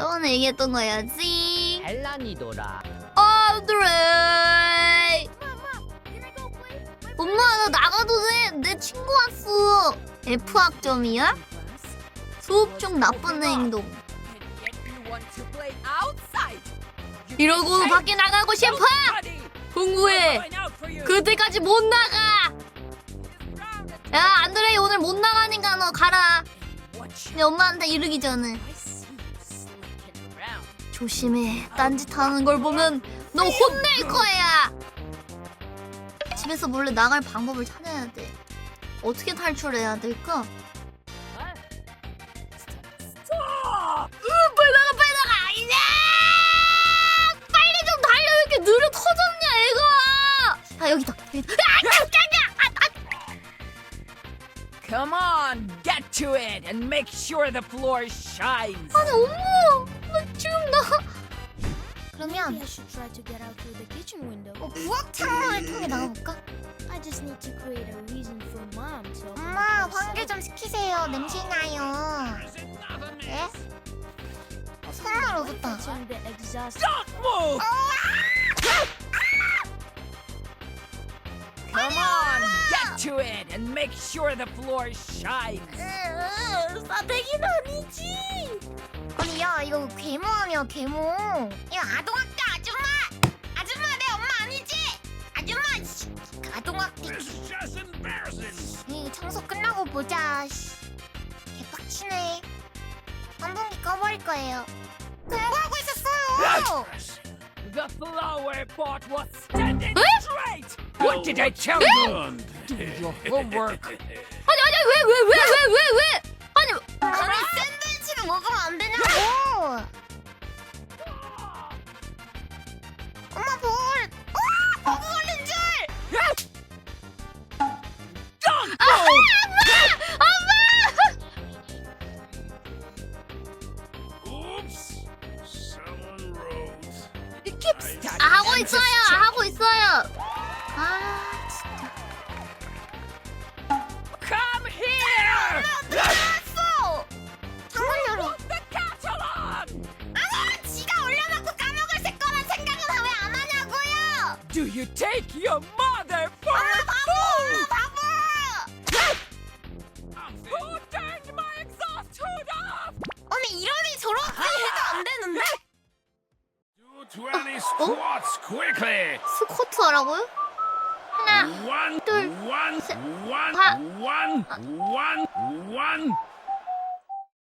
저번에 얘기했던 거야지. 헬라니도라. 안드레. 엄마 나 나가도 돼? 내 친구 왔어. F 학점이야? 수업 중 나쁜 행동. 이러고 밖에 나가고 싶어? 공부해. 그때까지 못 나가. 야 안드레이 오늘 못 나가니까 너 가라. 내 엄마한테 이르기 전에. 조심해. 딴짓 하는 걸 보면 너 혼낼 거야. 집에서 몰래 나갈 방법을 찾아야 돼. 어떻게 탈출해야 될까? 으, 빨리 나가, 빨리 나가! 이제! 빨리 좀 달려! 왜 이렇게 느려 터졌냐, 애가! 아, 여기다. 여기다. 아, 깜짝이야! 아, 아. Come on, get to it and make sure the floor shines. 아니, 어머! 나 지금 나. Maybe 그러면, I should try to get out through the kitchen window. 어, 부엌 창문을 통해 나가볼까? I just need to create a reason for mom to. open 엄마, 환기. 좀 시키세요. 냄새 나요. 예? 어, 선물 얻었다. Turn the exhaust. Don't move! Come on, get to it and make sure the floor shines. 으, 싸대기는 아니지. 아니 야 이거 괴물 아니야 괴물. 야 아동학대 아줌마. 아줌마 내 엄마 아니지? 아줌마 씨. 아동학대. just embarrassing. 이 청소 끝나고 보자. 씨. 개빡치네. 환풍기 꺼버릴 거예요. 공부하고 있었어요. The flower pot was standing straight. What did I tell you? Do your homework. 아니 아니 왜 왜 왜 왜? 아, 하고 있어요. 하고 있어요. 아, 진짜. Come here! 알았어. 창문 열어. The catalog! 아, 지가 올려놓고 까먹을 거란 생각은 왜 안 하냐고요? Do you take your mother for 아, a fool? 20 squats quickly. 스쿼트 하라고요? 하나, One, 둘, one, 셋, one, 다. one, one, one.